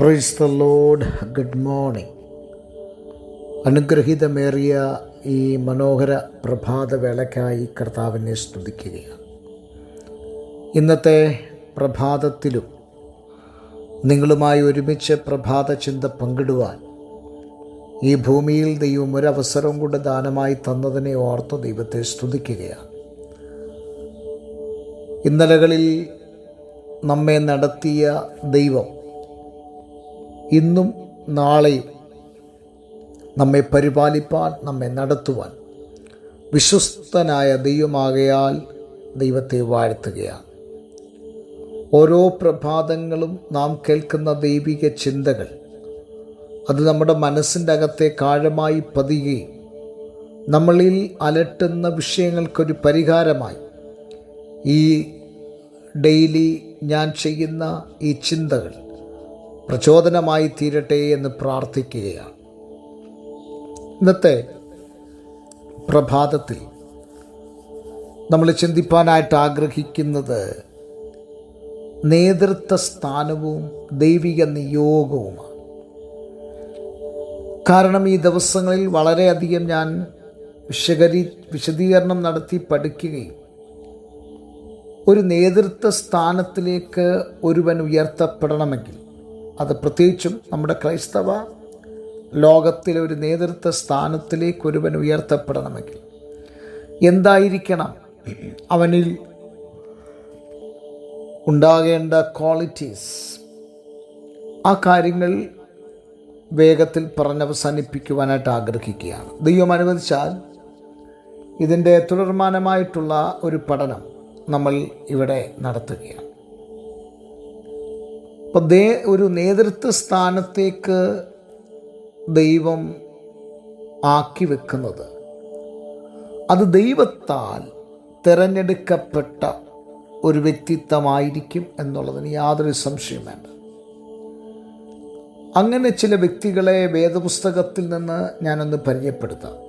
Praise the Lord good morning അനുഗ്രഹീതമേറിയ ഈ മനോഹര പ്രഭാതവേളയ്ക്കായി കർത്താവിനെ സ്തുതിക്കുകയാണ്. ഇന്നത്തെ പ്രഭാതത്തിലും നിങ്ങളുമായി ഒരുമിച്ച് പ്രഭാത ചിന്ത പങ്കിടുവാൻ ഈ ഭൂമിയിൽ ദൈവം ഒരവസരം കൊണ്ട് ദാനമായി തന്നതിനെ ഓർത്ത് ദൈവത്തെ സ്തുതിക്കുകയാണ്. ഇന്നലകളിൽ നമ്മെ നടത്തിയ ദൈവം ഇന്നും നാളെയും നമ്മെ പരിപാലിപ്പാൻ നമ്മെ നടത്തുവാൻ വിശ്വസ്തനായ ദൈവമാകയാൽ ദൈവത്തെ വാഴ്ത്തുകയാണ്. ഓരോ പ്രഭാതങ്ങളും നാം കേൾക്കുന്ന ദൈവിക ചിന്തകൾ അത് നമ്മുടെ മനസ്സിന്റെ അകത്തെ കാഴമായി പതിയുകയും നമ്മളിൽ അലട്ടുന്ന വിഷയങ്ങൾക്കൊരു പരിഹാരമായി ഈ ഡെയിലി ഞാൻ ചെയ്യുന്ന ഈ ചിന്തകൾ പ്രചോദനമായി തീരട്ടെ എന്ന് പ്രാർത്ഥിക്കുകയാണ്. ഇന്നത്തെ പ്രഭാതത്തിൽ നമ്മൾ ചിന്തിപ്പാനായിട്ട് ആഗ്രഹിക്കുന്നത് നേതൃത്വ സ്ഥാനവും ദൈവിക നിയോഗവുമാണ്. കാരണം ഈ ദിവസങ്ങളിൽ വളരെയധികം ഞാൻ വിശകരി വിശദീകരണം നടത്തി പഠിക്കുകയും ഒരു നേതൃത്വ സ്ഥാനത്തിലേക്ക് ഒരുവൻ ഉയർത്തപ്പെടണമെങ്കിൽ അത് പ്രത്യേകിച്ചും നമ്മുടെ ക്രൈസ്തവ ലോകത്തിലെ ഒരു നേതൃത്വ സ്ഥാനത്തിലേക്ക് ഒരുവൻ ഉയർത്തപ്പെടണമെങ്കിൽ എന്തായിരിക്കണം? അവനിൽ ഉണ്ടാകേണ്ട ക്വാളിറ്റീസ് ആ കാര്യങ്ങൾ വേഗത്തിൽ പറഞ്ഞവസാനിപ്പിക്കുവാനായിട്ട് ആഗ്രഹിക്കുകയാണ്. ദൈവം അനുവദിച്ചാൽ ഇതിന്റെ തുടർമാനമായിട്ടുള്ള ഒരു പഠനം നമ്മൾ ഇവിടെ നടത്തുകയാണ്. അപ്പം ദേ ഒരു നേതൃത്വ സ്ഥാനത്തേക്ക് ദൈവം ആക്കി വെക്കുന്നത്. അത് ദൈവത്താൽ തിരഞ്ഞെടുക്കപ്പെട്ട ഒരു വ്യക്തിത്വമായിരിക്കും എന്നുള്ളതിന് യാതൊരു സംശയം വേണ്ട. അങ്ങനെ ചില വ്യക്തികളെ വേദപുസ്തകത്തിൽ നിന്ന് ഞാനൊന്ന് പരിചയപ്പെടുത്താം.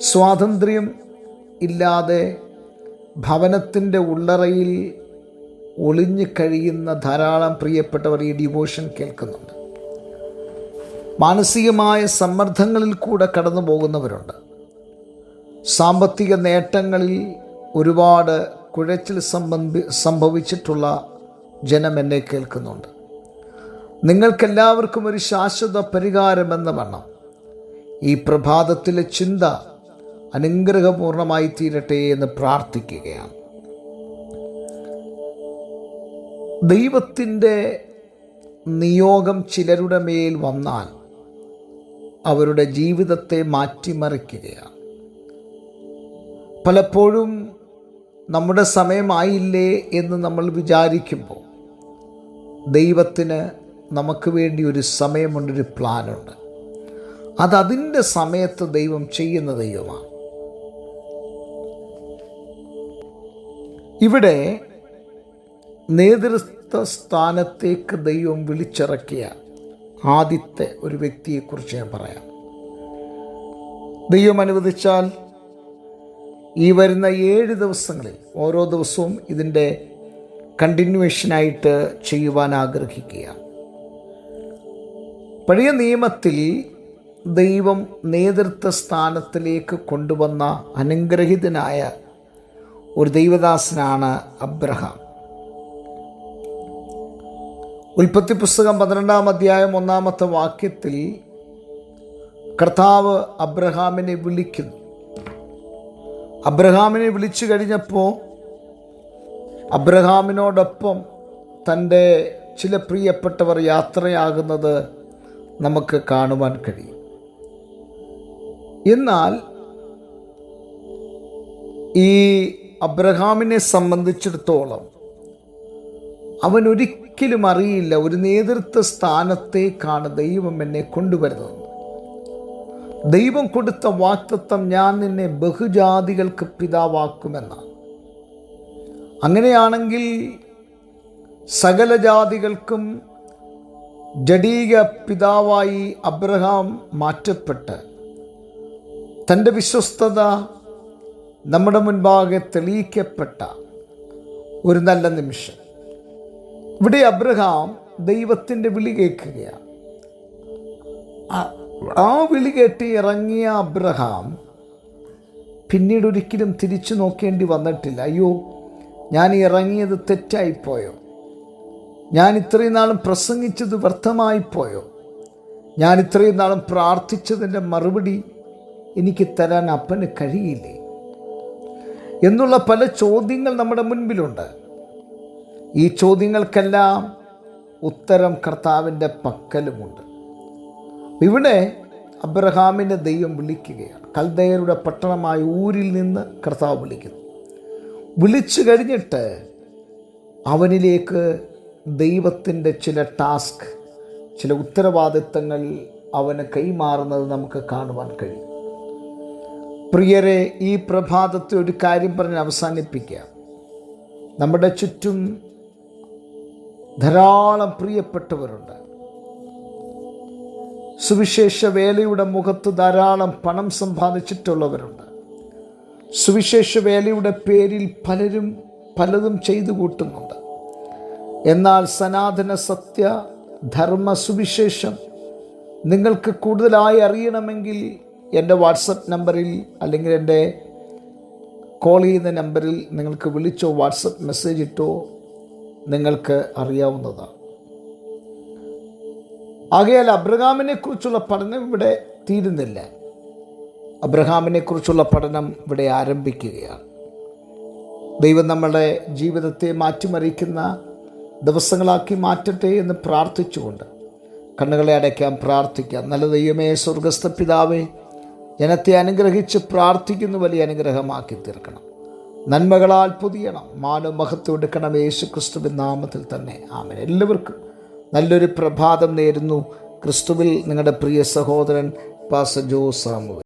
സ്വാതന്ത്ര്യം ഇല്ലാതെ ഭവനത്തിന്റെ ഉള്ളറയിൽ ഒളിഞ്ഞു കഴിയുന്ന ധാരാളം പ്രിയപ്പെട്ടവർ ഈ ഡിവോഷൻ കേൾക്കുന്നുണ്ട്. മാനസികമായ സമ്മർദ്ദങ്ങളിൽ കൂടെ കടന്നു പോകുന്നവരുണ്ട്. സാമ്പത്തിക നേട്ടങ്ങളിൽ ഒരുപാട് കുഴച്ചിൽ സംബന്ധി സംഭവിച്ചിട്ടുള്ള ജനം എന്നെ കേൾക്കുന്നുണ്ട്. നിങ്ങൾക്കെല്ലാവർക്കും ഒരു ശാശ്വത പരിഹാരമെന്ന വണ്ണം. ഈ പ്രഭാതത്തിലെ ചിന്ത അനുഗ്രഹപൂർണമായി തീരട്ടെ എന്ന് പ്രാർത്ഥിക്കുകയാണ്. ദൈവത്തിന്റെ നിയോഗം ചിലരുടെ മേൽ വന്നാൽ അവരുടെ ജീവിതത്തെ മാറ്റിമറിക്കുകയാണ്. പലപ്പോഴും നമ്മുടെ സമയമായില്ലേ എന്ന് നമ്മൾ വിചാരിക്കുമ്പോൾ ദൈവത്തിന് നമുക്ക് വേണ്ടി ഒരു സമയമുണ്ട് ഒരു പ്ലാനുണ്ട്. അതതിന്റെ സമയത്ത് ദൈവം ചെയ്യുന്ന ദൈവമാണ്. ഇവിടെ നേതൃത്വ സ്ഥാനത്തേക്ക് ദൈവം വിളിച്ചിറക്കിയ ആദ്യത്തെ ഒരു വ്യക്തിയെക്കുറിച്ച് ഞാൻ പറയാം. ദൈവം അനുവദിച്ചാൽ ഈ വരുന്ന ഏഴ് ദിവസങ്ങളിൽ ഓരോ ദിവസവും ഇതിന്റെ കണ്ടിന്യൂവേഷനായിട്ട് ചെയ്യുവാൻ ആഗ്രഹിക്കുക. പഴയ നിയമത്തിൽ ദൈവം നേതൃത്വ സ്ഥാനത്തിലേക്ക് കൊണ്ടുവന്ന അനുഗ്രഹിതനായ ഒരു ദൈവദാസനാണ് അബ്രഹാം. ഉൽപ്പത്തി പുസ്തകം പന്ത്രണ്ടാം അധ്യായം ഒന്നാമത്തെ വാക്യത്തിൽ കർത്താവ് അബ്രഹാമിനെ വിളിക്കുന്നു. അബ്രഹാമിനെ വിളിച്ചു കഴിഞ്ഞപ്പോൾ അബ്രഹാമിനോടൊപ്പം തന്റെ ചില പ്രിയപ്പെട്ടവർ യാത്രയാകുന്നത് നമുക്ക് കാണുവാൻ കഴിയും. എന്നാൽ ഈ അബ്രഹാമിനെ സംബന്ധിച്ചിടത്തോളം അവൻ ഒരിക്കലും അറിയില്ല ഒരു നേതൃത്വ സ്ഥാനത്തേക്കാണ് ദൈവം എന്നെ കൊണ്ടുവരുന്നത്. ദൈവം കൊടുത്ത വാക്തത്വം ഞാൻ നിന്നെ ബഹുജാതികൾക്ക് പിതാവാക്കുമെന്നാണ്. അങ്ങനെയാണെങ്കിൽ സകല ജാതികൾക്കും ജഡീക പിതാവായി അബ്രഹാം മാറ്റപ്പെട്ട് തന്റെ വിശ്വസ്തത നമ്മുടെ മുൻപാകെ തെളിയിക്കപ്പെട്ട ഒരു നല്ല നിമിഷം. ഇവിടെ അബ്രഹാം ദൈവത്തിന്റെ വിളി കേൾക്കുകയാണ്. ആ- വിളി കേട്ട് ഇറങ്ങിയ അബ്രഹാം പിന്നീട് ഒരിക്കലും തിരിച്ചു നോക്കേണ്ടി വന്നിട്ടില്ല. അയ്യോ ഞാൻ ഇറങ്ങിയത് തെറ്റായിപ്പോയോ? ഞാൻ ഇത്രയും നാളും പ്രസംഗിച്ചത് വ്യർത്ഥമായിപ്പോയോ? ഞാൻ ഇത്രയും നാളും പ്രാർത്ഥിച്ചതിന്റെ മറുപടി എനിക്ക് തരാൻ അപ്പന് കഴിയില്ലേ? എന്നുള്ള പല ചോദ്യങ്ങൾ നമ്മുടെ മുൻപിലുണ്ട്. ഈ ചോദ്യങ്ങൾക്കെല്ലാം ഉത്തരം കർത്താവിന്റെ പക്കലുമുണ്ട്. ഇവിടെ അബ്രഹാമിനെ ദൈവം വിളിക്കുകയാണ്. കൽദയരുടെ പട്ടണമായ ഊരിൽ നിന്ന് കർത്താവ് വിളിക്കുന്നു. വിളിച്ചു കഴിഞ്ഞിട്ട് അവനിലേക്ക് ദൈവത്തിന്റെ ചില ടാസ്ക് ചില ഉത്തരവാദിത്തങ്ങൾ അവന് കൈമാറുന്നത് നമുക്ക് കാണുവാൻ കഴിയും. പ്രിയരെ ഈ പ്രഭാതത്തെ ഒരു കാര്യം പറഞ്ഞ് അവസാനിപ്പിക്കാം. നമ്മുടെ ചുറ്റും ധാരാളം പ്രിയപ്പെട്ടവരുണ്ട്. സുവിശേഷ വേലയുടെ മുഖത്ത് ധാരാളം പണം സമ്പാദിച്ചിട്ടുള്ളവരുണ്ട്. സുവിശേഷ വേലയുടെ പേരിൽ പലരും പലതും ചെയ്തു കൂട്ടുന്നുണ്ട്. എന്നാൽ സനാതന സത്യ ധർമ്മ സുവിശേഷം നിങ്ങൾക്ക് കൂടുതലായി അറിയണമെങ്കിൽ എന്റെ വാട്സപ്പ് നമ്പറിൽ അല്ലെങ്കിൽ എന്റെ കോൾ ചെയ്യുന്ന നമ്പറിൽ നിങ്ങൾക്ക് വിളിച്ചോ വാട്സപ്പ് മെസ്സേജ് ഇട്ടോ നിങ്ങൾക്ക് അറിയാവുന്നതാണ്. ആകയാൽ അബ്രഹാമിനെ കുറിച്ചുള്ള പഠനം ഇവിടെ തീരുന്നില്ല. അബ്രഹാമിനെ കുറിച്ചുള്ള പഠനം ഇവിടെ ആരംഭിക്കുകയാണ്. ദൈവം നമ്മളുടെ ജീവിതത്തെ മാറ്റിമറിക്കുന്ന ദിവസങ്ങളാക്കി മാറ്റട്ടെ എന്ന് പ്രാർത്ഥിച്ചുകൊണ്ട് കണ്ണുകളെ അടയ്ക്കാൻ പ്രാർത്ഥിക്കാം. നല്ല ദൈവമേ സ്വർഗസ്ഥ പിതാവേ ജനത്തെ അനുഗ്രഹിച്ച് പ്രാർത്ഥിക്കുന്ന വലിയ അനുഗ്രഹമാക്കി തീർക്കണം നന്മകളാൽ പൊതിയണം. മാനവ മഹത്വം എടുക്കണം യേശു ക്രിസ്തുവിൻ നാമത്തിൽ തന്നെ. ആമൻ. എല്ലാവർക്കും നല്ലൊരു പ്രഭാതം നേരുന്നു. ക്രിസ്തുവിൽ നിങ്ങളുടെ പ്രിയ സഹോദരൻ പാസ ജോ സാമുവൽ.